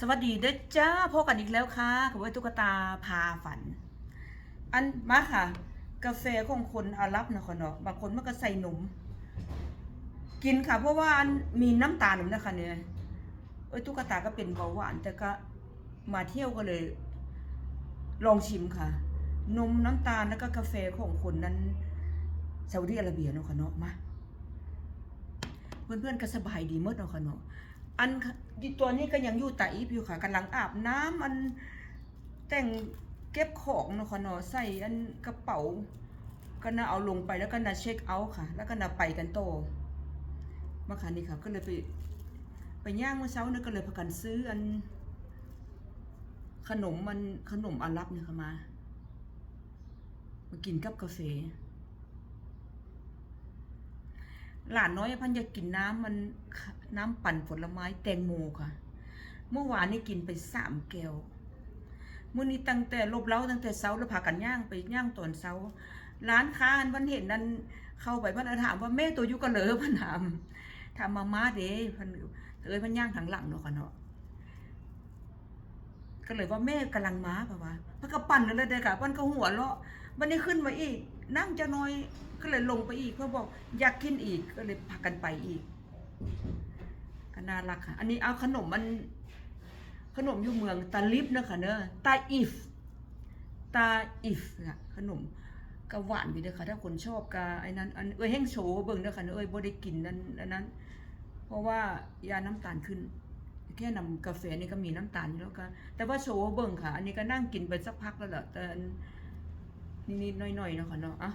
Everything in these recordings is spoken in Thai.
สวัสดีเด้อจ้าพบกันอีกแล้วค่ะกับว่าตุ๊กตาพาฝัน อันมาค่ะ กาแฟของคนอารับนะคะเนาะบางคนมันก็ใส่นม กินค่ะ เพราะว่ามีน้ำตาลนมนะคะเนี่ยเอ้ยตุ๊กตาก็เป็นเบาหวานแต่ก็มาเที่ยวก็เลย ลองชิมค่ะ นมน้ำตาลแล้วก็กาแฟของคนนั้นซาอุดิอาระเบียเนาะค่ะเนาะมาเพื่อนๆก็สบายดีหมดเนาะค่ะเนาะ อันตัวนี้ก็ยังอยู่ไตอีฟอยู่ค่ะกำลังอาบน้ำอันแต่งเก็บของเนาะค่ะเนาะใส่อันกระเป๋าก็น่าเอาลงไปแล้วก็น่าเช็คเอาท์ค่ะ แล้วก็น่าไปกันโตมาค่ะนี่ค่ะ ก็เลยไปไปย่างเมื่อเช้านี่ก็เลยพากันซื้ออัน ขนมมันขนมอารับเนี่ยค่ะมา มากินกับกาแฟ หลานน้อยพันอยากกินน้ำมันน้ำปั่นผลไม้แตงโมค่ะ เมื่อวานนี่กินไปสามแก้วมื่อนี้ตั้งแต่ลบเล้าตั้งแต่เช้าแล้วพากันย่างไปย่างตอนเช้าร้านค้าอันวันเห็นนั้นเข้าไปพันถามว่าแม่ตัวยุกกะเหลอพันถามถามมาม่าเด้พันเอ้ยพันย่างทางหลังเนาะค่ะเนาะก็เลยว่าแม่กำลังม้าป่ะวะพันก็ปั่นเลยเด้อค่ะพันก็หัวเราะ วันนี้ขึ้นมาอีก นั่งจะน้อยก็เลยลงไปอีกเพื่อบอกอยากกินอีกก็เลยพากันไปอีกก็น่ารักค่ะ อันนี้เอาขนมมัน ขนมอยู่เมืองตาลิบนะคะเนอะตาอิฟตาอิฟค่ะขนมก็หวานดีเด้อค่ะถ้าคนชอบกะไอ้นั้นอันเอ้ยแห้งโชว์เบิ่งเด้อค่ะเนอะเอ้ยบ่ได้กินนั้นอันนั้น เพราะว่ายาน้ำตาลขึ้น แค่นำกาแฟนี่ก็มีน้ำตาลอยู่แล้วก็แต่ว่าโชว์เบิ่งค่ะ อันนี้ก็นั่งกินไปสักพักแล้วแหละแต่ นิดๆหน่อยๆเนาะค่ะเนาะอะ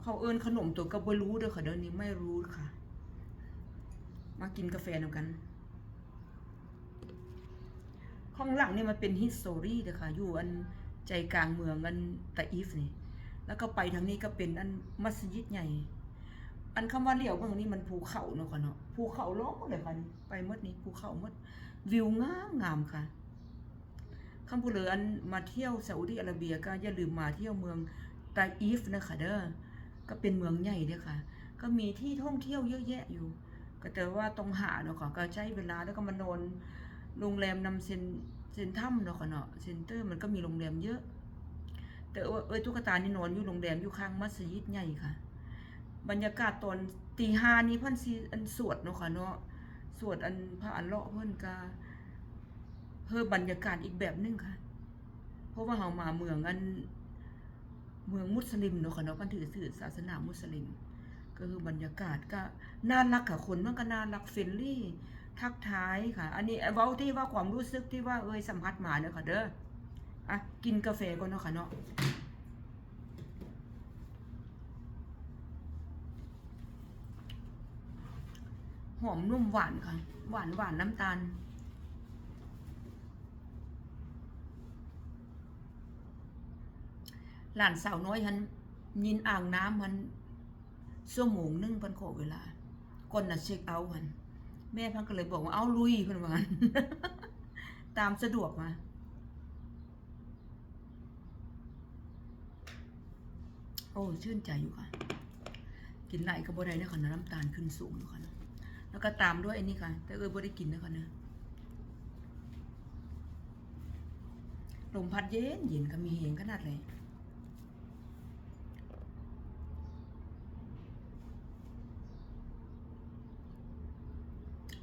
เขาเอิ้นขนมตัวก็บ่รู้เด้อค่ะเดี๋ยวนี้ไม่รู้ค่ะ มากินกาแฟนกัน ข้างหลังนี่มันเป็นฮิสโตรีเด้อค่ะ อยู่อันใจกลางเมืองอันตะอีฟนี่ แล้วก็ไปทางนี้ก็เป็นอันมัสยิดใหญ่ อันคำว่าเลี้ยวเมืองนี้มันภูเขาเนาะค่ะเนาะ ภูเขาล้อมหมดเลยค่ะนี่ไปหมดนี้ภูเขาหมดวิวงามงามค่ะ คำพูดเลยอันมาเที่ยวซาอุดิอาระเบียก็อย่าลืมมาเที่ยวเมืองตาอีฟนะคะเด้อก็เป็นเมืองใหญ่เด้อค่ะ ก็มีที่ท่องเที่ยวเยอะแยะอยู่ ก็แต่ว่าต้องหาเนาะค่ะก็ใช้เวลาแล้วก็มานอนโรงแรมนำเซนเซนถ้ำเนาะค่ะเนาะเซนเตอร์มันก็มีโรงแรมเยอะ แต่ว่าเอ้ยตุ๊กตานี่นอนอยู่โรงแรมอยู่ข้างมัสยิดใหญ่ค่ะ บรรยากาศตอนตีห้านี้พิ่นสิอันสวดเนาะค่ะเนาะสวดอันพระอันเลาะเพิ่นก็ เพิ่มบรรยากาศอีกแบบหนึงค่ะ เพราะว่าเฮามาเมืองอันเมืองมุสลิมเนาะค่ะเนาะกันถือถือศาสนามุสลิม ก็คือบรรยากาศก็น่ารักค่ะคนมันก็น่ารักเฟรนลี่ทักทายค่ะ อันนี้เว้าที่ว่าความรู้สึกที่ว่าเอ้ยสัมผัสมาเนาะค่ะเด้ออะกินกาแฟก่อนเนาะค่ะเนาะหอมนุ่มหวานค่ะ หวานหวานน้ำตาล หลานสาวน้อยฉันยินอ่างน้ำมันชั่วโมงนึงเพิ่นขอเวลาก่อนน่ะเช็คเอาท์มันแม่พันก็เลยบอกว่าเอาลุยเพิ่นว่างั้นตามสะดวกมาโอ้ชื่นใจอยู่ค่ะ กินไหลายก็บ่ได้เนยคะน้ำตาลขึ้นสูงอยู่ค่ะแล้วก็ตามด้วยอ้นี่ค่ะ แต่เออบ่ได้กินนะคะเนะลมพัดเย็นเย็นก็มีเหงขนาดเลย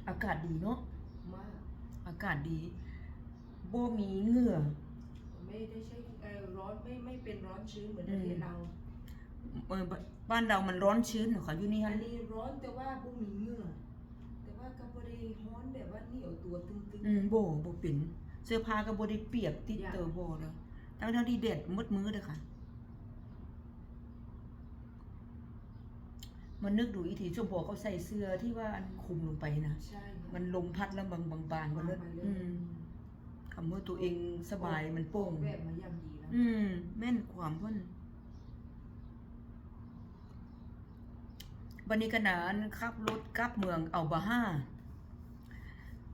อากาศดีเนาะมากอากาศดีบ่มีเหงื่อ ไม่ได้ใช่เอ่อร้อนไม่ไม่เป็นร้อนชื้นเหมือนอืประมเทศเราเออบ้านเรามันร้อนชื้นเหรอคะอยู่นี่อัฮะนนี้ร้อนแต่ว่าบ่มีเหงื่อแต่ว่าก็บ่ได้ร้อนแบบว่าเหนียวตัวตึง อืมบ่บ่เป็นเสื้อผ้าก็บ่ได้เปียกติดเตอบ่เลยทั้งทั้งๆที่แดดมืดมืดเลยค่ะ มันนึกดูอีทีชมพอเขาใส่เสื้อที่ว่าอันคลุมลงไปนะๆใช่ค่ะมันลมพัดแล้วบางบางบางก็เลยไปเลยอืมคำว่าตัวเองสบายมันโป่ง แบบมาอย่างดีนะอืม แม่นความเพิ่นวันนี้ก็นานขับรถกลับเมืองเอาบาห้า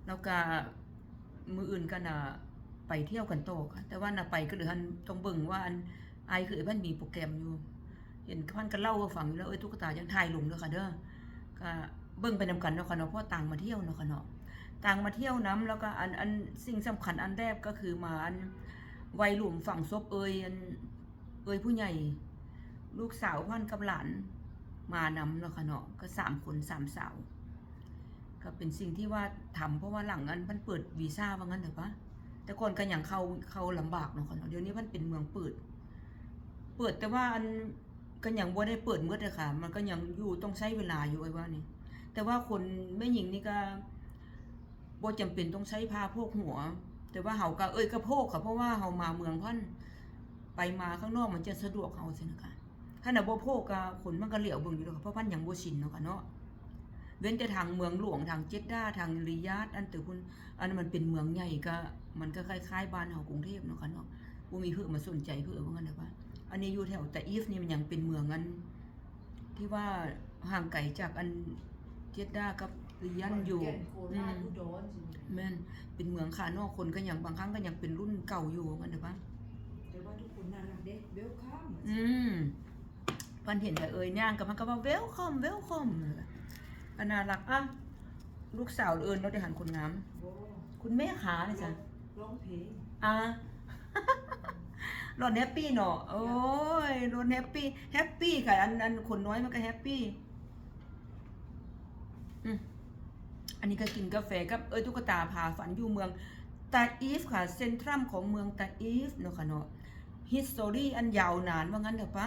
แล้วก็มืออื่นก็น่ะไปเที่ยวกันโตอค่ะแต่ว่าน่ะไปก็เหลือหันต้องเบิ่งว่าอันไอายคือไอ้พันมีโปรแกรมอยู่ เห็นพันก็เล่าให้ฟังอยู่แล้วเอ้ยตุ๊กตายังถ่ายลงด้อค่ะเด้อก็เบิ่งไปนำกันเนาะค่ะเนาะเพราะต่างมาเที่ยวเนาะค่ะเนาะต่างมาเที่ยวน้ำแล้วก็อันอันสิ่งสำคัญอันแรกก็คือมาอันวัยหลุมฝั่งซบเอ้ยอันเอ้ยผู้ใหญ่ ลูกสาวพ่อนกับหลานมานำแล้วค่ะเนาะก็สามคนสามสาวก็เป็นสิ่งที่ว่าทำเพราะว่าหลังนั้นมันเปิดวีซ่าว่างั้นเถอะปะแต่ก่อนก็อย่างเขาเขาลำบากเนาะค่ะเนาะเดี๋ยวนี้มันเป็นเมืองเปิด เปิดแต่ว่าอัน ก็ยังบ่ได้เปิดมื่อเลยค่ะ มันก็ยังอยู่ต้องใช้เวลาอยู่ไอ้ว่านี่ แต่ว่าคนแม่หญิงนี่ก็บ่จำเป็นต้องใช้ผ้าโพกหัว แต่ว่าเฮาก็เอ้ยก็โพกค่ะ เพราะว่าเฮามาเมืองพันไปมาข้างนอกมันจะสะดวกเฮาสินะคะถ้าน่ะบ่โพกก็คนมันก็เหลียวเบิ่งอยู่ดอกค่ะเพราะพันยังบ่ชินเนาะค่ะเนาะเว้นแต่ทางเมืองหลวงทางเจดดาทางริยาดอันแต่คุณอันมันเป็นเมืองใหญ่ก็ มันก็คล้ายๆบ้านเฮากรุงเทพเนาะค่ะเนาะบ่มีเพื่อมาสนใจเพื่อว่างั้นเด้อว่า อันนี้อยู่แถวแต่อีฟนี่มันยังเป็นเมืองอัน ที่ว่าห่างไกลจากอันเจดดากับริยันอยู่ขแก่นโคราชอืมอุดรสิแม่นเป็นเมืองขานอกคนก็ยังบางครั้งก็ยังเป็นรุ่นเก่าอยู่ว่างั้นเด้อปะแต่ว่าทุกคนน่ารักเด้เวลคัมอืมพันเห็นแต่เอ่ยย่างกับมันก็ว่าเวลคอมเวลคอมก็น่ารักอะลูกสาวเอิญเราได้หันคนงามโอ้คุณแม่ขาเนี่ยจ้ะร้องเพลงอะ รอนแฮปปี้เนาะโอ้ยรอนแฮปปี้แฮปปี้ค่ะอันอันคนน้อยมันก็แฮปปี้อันนี้ก็กินกาแฟกับเอ้ยตุ๊กตาพาฝันอยู่เมืองตาอีฟค่ะเซ็นทรัมของเมืองตาอีฟเนาะค่ะเนาะฮิสตอรี่อันยาวนานว่างั้นเถอะปะ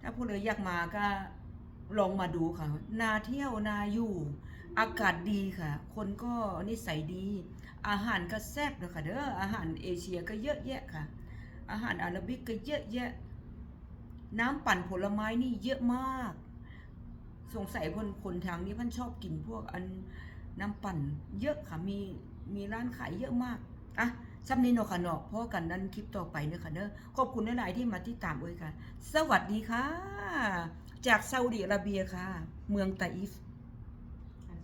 ถ้าผู้เลยอยากมาก็ลองมาดูค่ะ นาเที่ยวนาอยู่อากาศดีค่ะ คนก็นิสัยดี อาหารก็แซ่บเนาะค่ะเด้ออาหารเอเชียก็เยอะแยะค่ะ อาหารอาหรับิกก็เยอะแยะ น้ำปั่นผลไม้นี่เยอะมาก สงสัยคนคนทางนี้พันชอบกินพวกอันน้ำปั่นเยอะค่ะ มีมีร้านขายเยอะมาก อะซ้ำนี้เนาะค่ะเนาะพราะกันนั้นคลิปต่อไปเนาะค่ะเด้อขอบคุณหลาย ๆ ที่มาที่ตามเอ้ยค่ะ สวัสดีค่ะ จากซาอุดิอาระเบียค่ะ เมืองตาอิฟ